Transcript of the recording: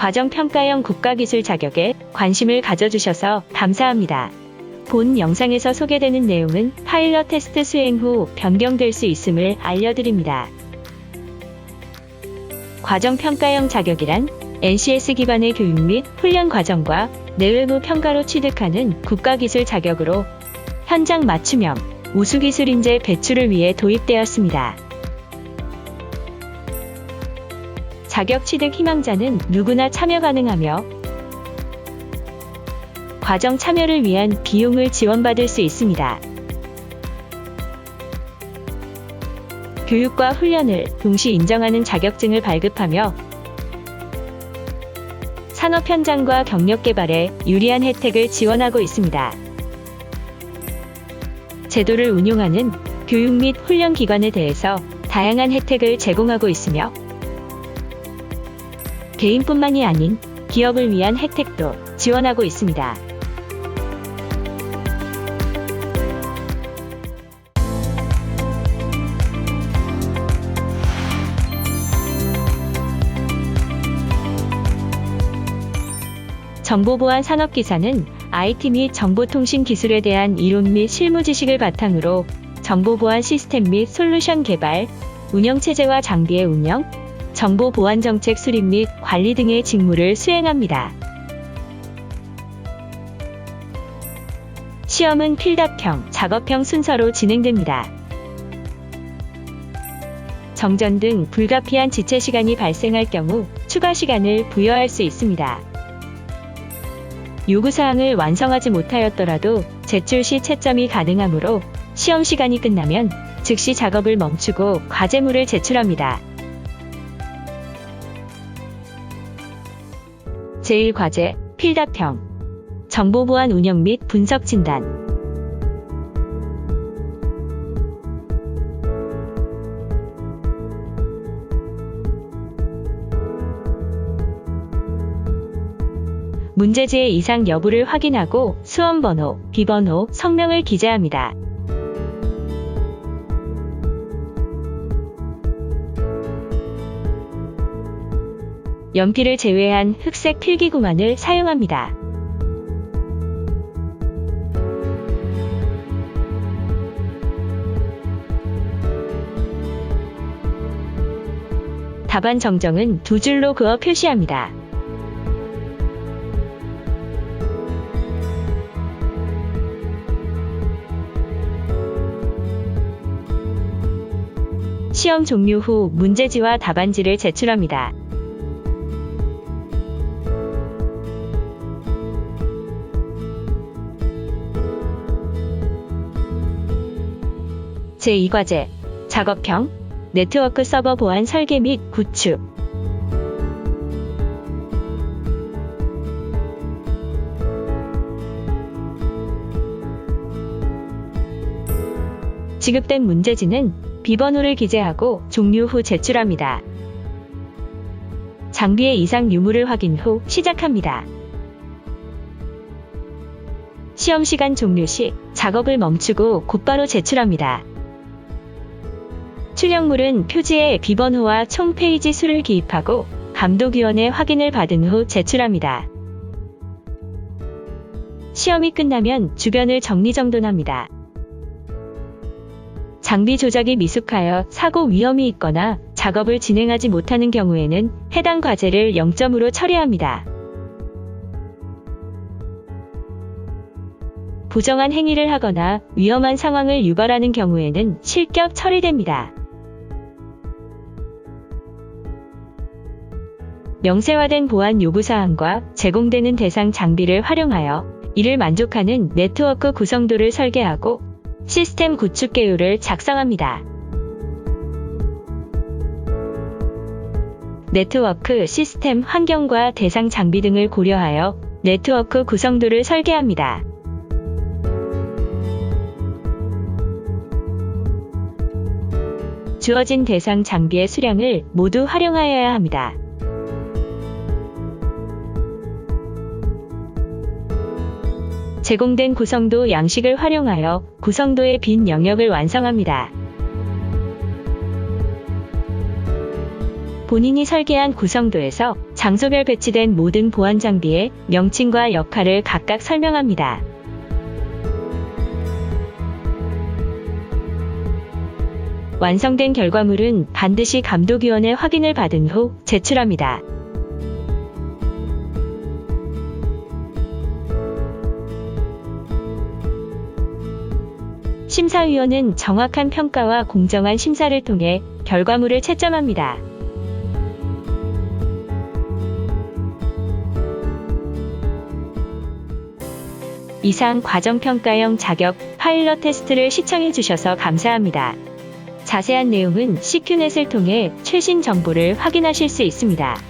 과정평가형 국가기술 자격에 관심을 가져주셔서 감사합니다. 본 영상에서 소개되는 내용은 파일럿 테스트 수행 후 변경될 수 있음을 알려드립니다. 과정평가형 자격이란 NCS 기반의 교육 및 훈련 과정과 내외부 평가로 취득하는 국가기술 자격으로 현장 맞춤형 우수기술 인재 배출을 위해 도입되었습니다. 자격 취득 희망자는 누구나 참여 가능하며 과정 참여를 위한 비용을 지원받을 수 있습니다. 교육과 훈련을 동시 인정하는 자격증을 발급하며 산업 현장과 경력 개발에 유리한 혜택을 지원하고 있습니다. 제도를 운용하는 교육 및 훈련 기관에 대해서 다양한 혜택을 제공하고 있으며 개인뿐만이 아닌 기업을 위한 혜택도 지원하고 있습니다. 정보보안 산업기사는 IT 및 정보통신 기술에 대한 이론 및 실무 지식을 바탕으로 정보보안 시스템 및 솔루션 개발, 운영체제와 장비의 운영, 정보 보안 정책 수립 및 관리 등의 직무를 수행합니다. 시험은 필답형, 작업형 순서로 진행됩니다. 정전 등 불가피한 지체 시간이 발생할 경우 추가 시간을 부여할 수 있습니다. 요구사항을 완성하지 못하였더라도 제출 시 채점이 가능하므로 시험 시간이 끝나면 즉시 작업을 멈추고 과제물을 제출합니다. 제1과제 필답형 정보보안 운영 및 분석 진단 문제지의 이상 여부를 확인하고 수험번호, 비번호, 성명을 기재합니다. 연필을 제외한 흑색 필기구만을 사용합니다. 답안 정정은 두 줄로 그어 표시합니다. 시험 종료 후 문제지와 답안지를 제출합니다. 제2과제 작업형 네트워크 서버 보안 설계 및 구축 지급된 문제지는 비번호를 기재하고 종료 후 제출합니다. 장비의 이상 유무를 확인 후 시작합니다. 시험 시간 종료 시 작업을 멈추고 곧바로 제출합니다. 출력물은 표지에 비번호와 총 페이지 수를 기입하고 감독위원회 확인을 받은 후 제출합니다. 시험이 끝나면 주변을 정리정돈합니다. 장비 조작이 미숙하여 사고 위험이 있거나 작업을 진행하지 못하는 경우에는 해당 과제를 0점으로 처리합니다. 부정한 행위를 하거나 위험한 상황을 유발하는 경우에는 실격 처리됩니다. 명세화된 보안 요구사항과 제공되는 대상 장비를 활용하여 이를 만족하는 네트워크 구성도를 설계하고 시스템 구축 개요를 작성합니다. 네트워크 시스템 환경과 대상 장비 등을 고려하여 네트워크 구성도를 설계합니다. 주어진 대상 장비의 수량을 모두 활용하여야 합니다. 제공된 구성도 양식을 활용하여 구성도의 빈 영역을 완성합니다. 본인이 설계한 구성도에서 장소별 배치된 모든 보안 장비의 명칭과 역할을 각각 설명합니다. 완성된 결과물은 반드시 감독위원회 확인을 받은 후 제출합니다. 심사위원은 정확한 평가와 공정한 심사를 통해 결과물을 채점합니다. 이상 과정평가형 자격 파일럿 테스트를 시청해 주셔서 감사합니다. 자세한 내용은 CQ넷을 통해 최신 정보를 확인하실 수 있습니다.